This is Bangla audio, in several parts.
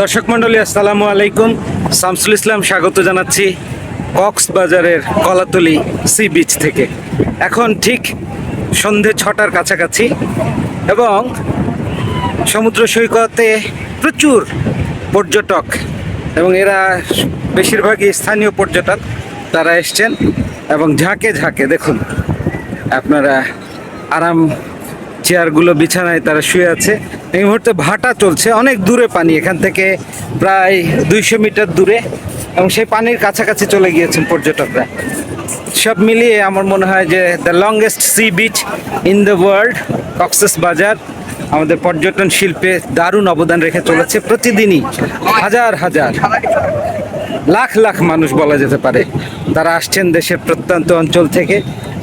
দর্শক মন্ডলী আসসালামু আলাইকুম। শামসুল ইসলাম স্বাগত জানাচ্ছি কক্সবাজারের কলাতলি সি বিচ থেকে। এখন ঠিক সন্ধে ছটার কাছাকাছি এবং সমুদ্র সৈকতে প্রচুর পর্যটক এবং এরা বেশিরভাগই স্থানীয় পর্যটক তারা এসছেন এবং ঝাঁকে ঝাঁকে, দেখুন, আপনারা আরাম চেয়ারগুলো বিছানায় তারা শুয়ে আছে। এই মুহূর্তে ভাটা চলছে, অনেক দূরে পানি, এখান থেকে প্রায় দুইশো মিটার দূরে এবং সেই পানির কাছাকাছি চলে গিয়েছেন পর্যটকরা। সব মিলিয়ে আমার মনে হয় যে the longest sea beach in the world Cox's Bazar আমাদের পর্যটন শিল্পে দারুণ অবদান রেখে চলেছে প্রতিদিনই, হাজার হাজার। লাখ লাখ মানুষ বলা যেতে পারে। তারা আসছেন দেশের প্রত্যন্ত অঞ্চল থেকে,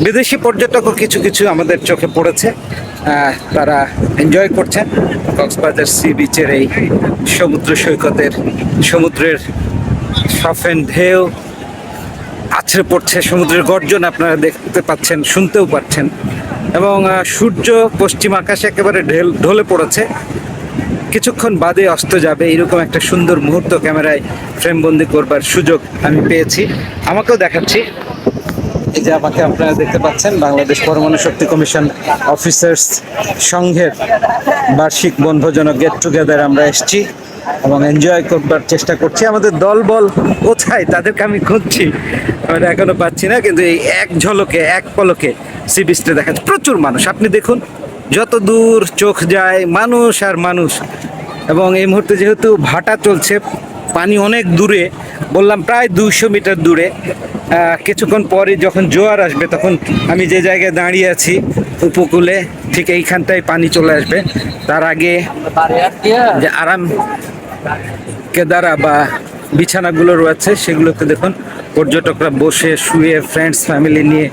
বিদেশি পর্যটকও কিছু কিছু আমাদের চোখে পড়েছে। তারা এনজয় করছেন। কক্সবাজার সি বিচের এই সমুদ্র সৈকতের, সমুদ্রের সফেন ঢেউ আছড়ে পড়ছে, সমুদ্রের গর্জন আপনারা দেখতে পাচ্ছেন, শুনতেও পাচ্ছেন। এবং সূর্য পশ্চিম আকাশে একেবারে ঢেল, ঢলে পড়েছে। কিছুক্ষণ বাদে অস্ত যাবে। এরকম একটা সুন্দর মুহূর্ত ক্যামেরায় ফ্রেমবন্দি করবার সুযোগ আমি পেয়েছি। আমাকেও দেখাচ্ছি। এই যে আমাকে আপনারা দেখতে পাচ্ছেন, বাংলাদেশ পরমাণু শক্তি কমিশন অফিসার্স সংঘের বার্ষিক বনভোজন গেট টুগেদার আমরা এসেছি এবং এনজয় করবার চেষ্টা করছি। আমাদের দল বল কোথায় তাদেরকে আমি খুঁজছি আমরা এখনও পাচ্ছি না, কিন্তু এই এক ঝলকে, এক পলকে সি বিচটা দেখাচ্ছে। প্রচুর মানুষ। আপনি দেখুন যত দূর চোখ যায় মানুষ আর মানুষ। এবং এই মুহূর্তে যেহেতু ভাটা চলছে, পানি অনেক দূরে, বললাম প্রায় দুইশো মিটার দূরে। কিছুক্ষণ পরে যখন জোয়ার আসবে, তখন আমি যে জায়গায় দাঁড়িয়ে আছি, উপকূলে, ঠিক এইখানটায় পানি চলে আসবে। তার আগে যে আরাম কেদারা বা বিছানাগুলো রয়েছে, সেগুলোতে দেখুন, পর্যটকরা বসে, শুয়ে ফ্রেন্ডস ফ্যামিলি নিয়ে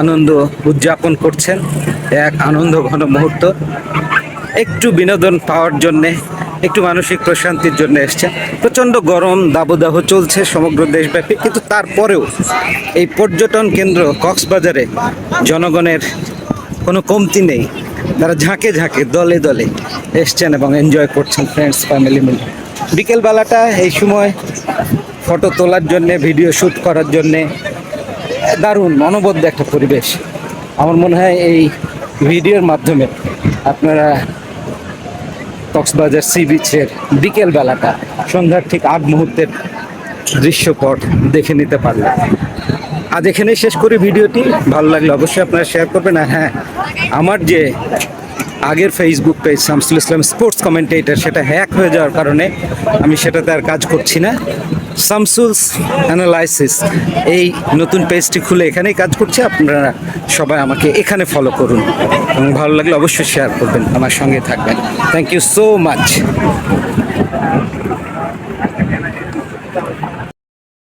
আনন্দ উদযাপন করছেন। এক আনন্দ ঘন মুহূর্ত। একটু বিনোদন পাওয়ার জন্যে, একটু মানসিক প্রশান্তির জন্য এসছে প্রচণ্ড গরম, দাবদাহ চলছে সমগ্র দেশব্যাপী। কিন্তু তারপরেও এই পর্যটন কেন্দ্র কক্সবাজারে জনগণের কোনো কমতি নেই। তারা ঝাঁকে ঝাঁকে, দলে দলে এসছেন এবং এনজয় করছেন ফ্রেন্ডস ফ্যামিলি মিলে। বিকেলবেলাটা এই সময় ফটো তোলার জন্যে ভিডিও শ্যুট করার জন্যে দারুণ, অনবদ্য একটা পরিবেশ। আমার মনে হয় এই ভিডিওর মাধ্যমে আপনারা কক্সবাজার সি বিচের বিকেল বেলাটা সন্ধ্যার ঠিক আগ মুহূর্তের দৃশ্যপট দেখে নিতে পারলেন। আজ এখানেই শেষ করি ভিডিওটি। ভালো লাগলে অবশ্যই আপনারা শেয়ার করবেন। আর হ্যাঁ আমার যে আগের Facebook page Shamsul Islam sports commentator সেটা হ্যাক হয়ে যাওয়ার কারণে আমি সেটাতে আর কাজ করছি না। শামসুলস অ্যানালাইসিস এই নতুন পেজটি খুলে এখানেই কাজ করছি। আপনারা সবাই আমাকে এখানে ফলো করুন এবং ভালো লাগলে অবশ্যই শেয়ার করবেন আমার সঙ্গে থাকবেন। Thank you so much